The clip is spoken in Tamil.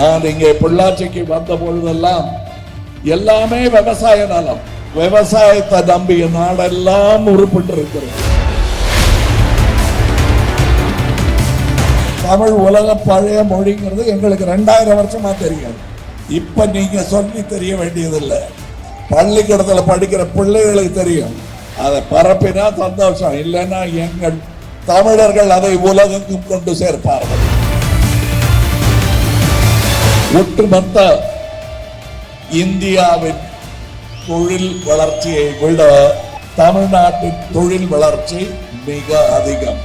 நான் இங்கே பொள்ளாச்சிக்கு வந்த பொழுதெல்லாம் எல்லாமே விவசாய நலம். விவசாயத்தை நம்பிய நாடெல்லாம் உருப்பிட்டு இருக்கிறது தமிழ் உலக பழைய மொழிங்கிறது எங்களுக்கு ரெண்டாயிரம் வருஷமா தெரியும். இப்ப நீங்க சொல்லி தெரிய வேண்டியதில்லை. பள்ளிக்கூடத்தில் படிக்கிற பிள்ளைகளுக்கு தெரியும். அதை பரப்பினா சந்தோஷம். இல்லைன்னா எங்கள் தமிழர்கள் அதை உலகெங்கும் கொண்டு சேர்ப்பார்கள். ஒட்டுமொத்த இந்தியாவின் தொழில் வளர்ச்சியை விட தமிழ்நாட்டின் தொழில் வளர்ச்சி மிக அதிகம்.